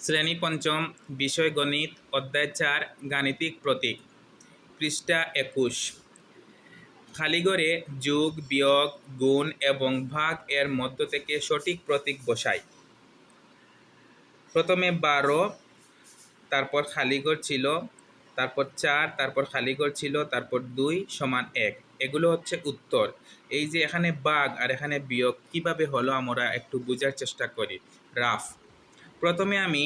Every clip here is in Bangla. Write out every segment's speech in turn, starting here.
শ্রেণি পঞ্চম, বিষয় গণিত, অধ্যায় চার, গাণিতিক প্রতীক। পৃষ্ঠা একুশ। খালিগড়ে যোগ, বিয়োগ, গুণ এবং ভাগ এর মধ্য থেকে সঠিক প্রতীক বসাই। প্রথমে বারো, তারপর খালিগড় ছিল, তারপর চার, তারপর খালিগড় ছিল, তারপর দুই সমান এক। এগুলো হচ্ছে উত্তর। এই যে এখানে বাঘ আর এখানে বিয়োগ কীভাবে হলো আমরা একটু বোঝার চেষ্টা করি। রাফ। প্রথমে আমি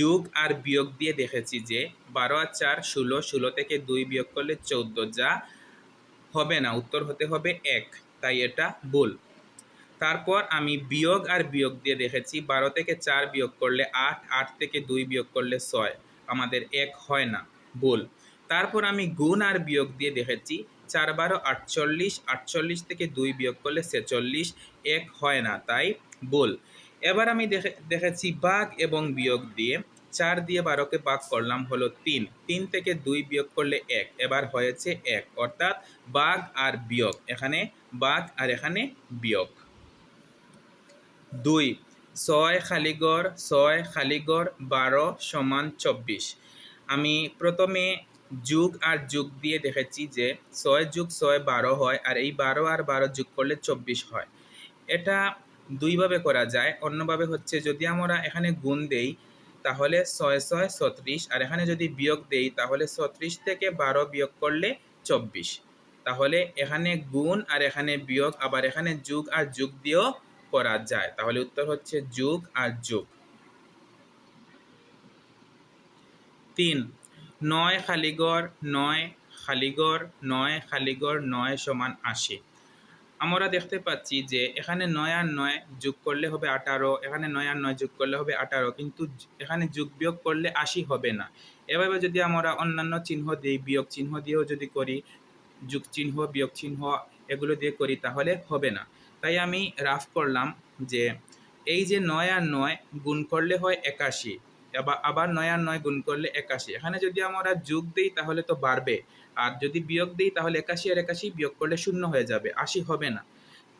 যোগ আর বিয়োগ দিয়ে দেখেছি যে বারো আর চার ষোলো ষোলো থেকে দুই বিয়োগ করলে চৌদ্দ যা হবে না, উত্তর হতে হবে এক, তাই এটা ভুল। তারপর আমি বিয়োগ আর বিয়োগ দিয়ে দেখেছি বারো থেকে চার বিয়োগ করলে আট আট থেকে দুই বিয়োগ করলে ছয়, আমাদের এক হয় না, ভুল। তারপর আমি গুণ আর বিয়োগ দিয়ে দেখেছি চার বারো আটচল্লিশ আটচল্লিশ থেকে দুই বিয়োগ করলে ছেচল্লিশ, এক হয় না, তাই ভুল। এবার আমি দেখে, দেখেছি বাঘ এবং বিয়োগ দিয়ে। চার দিয়ে বারোকে বাঘ করলাম হলো তিন। তিন থেকে দুই বিয়োগ করলে এক। এবার হয়েছে এক। অর্থাৎ বাঘ আর বিয়োগ। এখানে বাঘ আর এখানে বিয়োগ। দুই। ছয় খালিগড় ছয় খালিগড় বারো সমান চব্বিশ। আমি প্রথমে যুগ আর যুগ দিয়ে দেখেছি যে ছয় যুগ ছয় বারো হয় আর এই বারো আর বারো যুগ করলে চব্বিশ হয়। এটা দুইভাবে করা যায়। অন্যভাবে হচ্ছে যদি আমরা এখানে গুণ দেই, তাহলে ছয় ছয় ছত্রিশ, আর এখানে যদি বিয়োগ দেই, তাহলে ছত্রিশ থেকে বারো বিয়োগ করলে চব্বিশ। তাহলে এখানে গুণ আর এখানে বিয়োগ, আবার এখানে যুগ আর যুগ দিয়েও করা যায়। তাহলে উত্তর হচ্ছে যুগ আর যুগ। তিন, নয় খালিগড় নয় খালিগড় নয় খালিগড় নয় সমান আশি। আমরা দেখতে পাচ্ছি যে এখানে নয় আর নয় যোগ করলে হবে আঠারো, এখানে নয় আর নয় যোগ করলে হবে আঠারো, কিন্তু এখানে যোগ বিয়োগ করলে আশি হবে না। এভাবে যদি আমরা অন্যান্য চিহ্ন দিই, বিয়োগ চিহ্ন দিয়েও যদি করি, যুগ চিহ্ন, বিয়োগ চিহ্ন এগুলো দিয়ে করি, তাহলে হবে না। তাই আমি রাফ করলাম যে এই যে নয় আর নয় গুণ করলে হয় একাশি। আবার নয় আর নয় গুণ করলে একাশি। এখানে যদি আমরা যোগ দিই তাহলে তো বাড়বে। আর যদি বিয়োগ দিই তাহলে একাশি আর একাশি বিয়োগ করলে শূন্য হয়ে যাবে। আশি হবে না।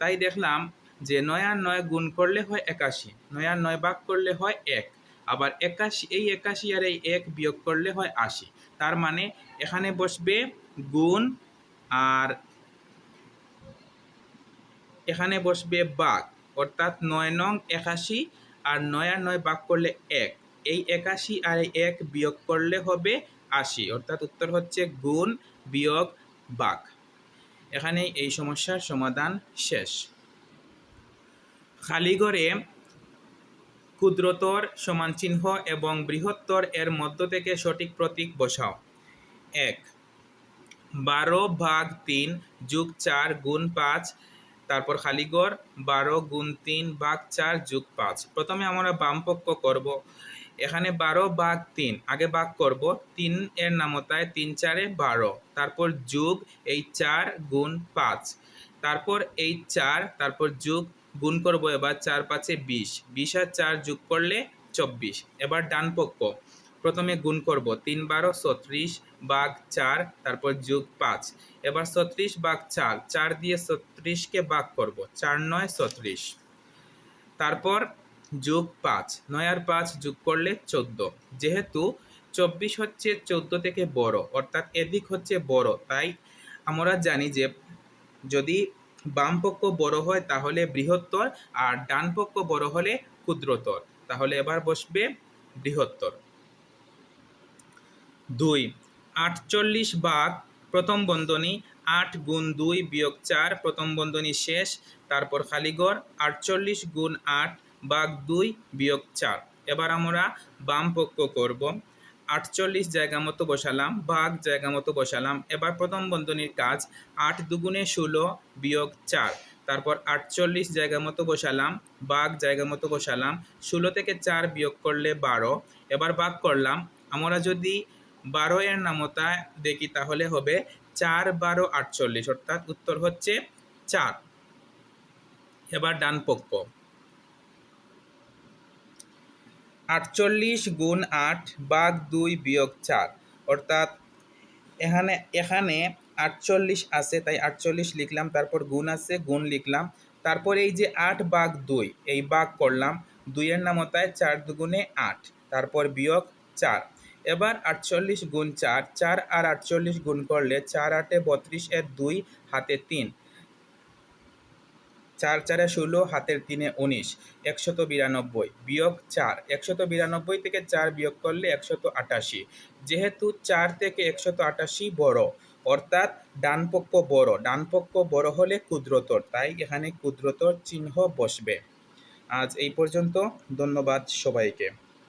তাই দেখলাম যে নয় আর নয় গুণ করলে হয় একাশি। নয় আর নয় ভাগ করলে হয় এক। আবার একাশি, এই একাশি আর এই এক বিয়োগ করলে হয় আশি। তার মানে এখানে বসবে গুণ আর এখানে বসবে বাঘ অর্থাৎ নয় নং একাশি আর নয় আর নয় ভাগ করলে এক। এই একাশি আর এক বিয়োগ করলে হবে আশি, অর্থাৎ উত্তর হচ্ছে গুণ বিয়োগ বাঘ এখানে এই সমস্যার সমাধান শেষ। খালিগড়ে ক্ষুদ্রতর সমান চিহ্ন এবং বৃহত্তর এর মধ্য থেকে সঠিক প্রতীক বসাও। এক, বারো ভাগ তিন যুগ চার গুণ পাঁচ, তারপর খালিগড় বারো গুণ তিন ভাগ চার যুগ পাঁচ। প্রথমে আমরা বামপক্ষ করব। এখানে বারো ভাগ তিন, আগে ভাগ করব, তিন এর নামতায় তিন চারে বারো, তারপর যুগ এই চার গুণ পাঁচ, তারপর এই চার, তারপর যুগ গুণ করব এবার চার পাঁচে বিশ বিশ আর চার যোগ করলে চব্বিশ, এবার ডান পক্ষ, প্রথমে গুণ করব, তিন বারো ছত্রিশ বাঘ চার, তারপর যোগ পাঁচ, এবার ছত্রিশ বাঘ চার চার দিয়ে ছত্রিশকে বাঘ করব, চার নয় ছত্রিশ, তারপর যোগ পাঁচ, নয় আর পাঁচ যোগ করলে চোদ্দ। যেহেতু চব্বিশ হচ্ছে চোদ্দ থেকে বড়, অর্থাৎ এদিক হচ্ছে বড়, তাই আমরা জানি যে যদি বাম পক্ষ বড় হয় তাহলে বৃহত্তর আর ডান পক্ষ বড় হলে ক্ষুদ্রতর। তাহলে এবার বসবে বৃহত্তর। দুই, আটচল্লিশ বাঘ প্রথম বন্ধনী, আট গুণ দুই বিয়োগ চার প্রথম বন্ধনী শেষ, তারপর খালিগড় আটচল্লিশ গুণ আট বাঘ দুই বিয়োগ চার। এবার আমরা বাম পক্ষ করব। আটচল্লিশ জায়গা মতো বসালাম বাঘ জায়গা মতো বসালাম। এবার প্রথম বন্ধনীর কাজ আট দুগুণে ষোলো বিয়োগ চার। তারপর আটচল্লিশ জায়গা মতো বসালাম বাঘ জায়গা মতো বসালাম। ষোলো থেকে চার বিয়োগ করলে বারো। এবার বাঘ করলাম, আমরা যদি বারো এর নামতা দেখি তাহলে হবে চার বারো আটচল্লিশ, অর্থাৎ উত্তর হচ্ছে চার। এবার ডান পক্ষ। আটচল্লিশ গুণ আট বাঘ দুই বিয়োগ চার। অর্থাৎ এখানে এখানে আটচল্লিশ আছে, তাই আটচল্লিশ লিখলাম, তারপর গুণ আছে, গুণ লিখলাম। তারপর এই যে আট বাঘ দুই, এই বাঘ করলাম, দুইয়ের নামতায় চার দুগুণে আট, তারপর বিয়োগ চার। এবার আটচল্লিশ গুণ চার চার আর আটচল্লিশ গুণ করলে চার আটে বত্রিশ, এর দুই হাতে তিন। চার চারে ষোলো, হাতের তিনে উনিশ, একশত বিরানব্বই, বিয়োগ চার, একশত বিরানব্বই থেকে চার বিয়োগ করলে একশত আটাশি। যেহেতু চার থেকে একশত আটাশি বড়, অর্থাৎ ডানপক্ষ বড় ডানপক্ষ বড় হলে ক্ষুদ্রতর, তাই এখানে ক্ষুদ্রতর চিহ্ন বসবে। আজ এই পর্যন্ত, ধন্যবাদ সবাইকে।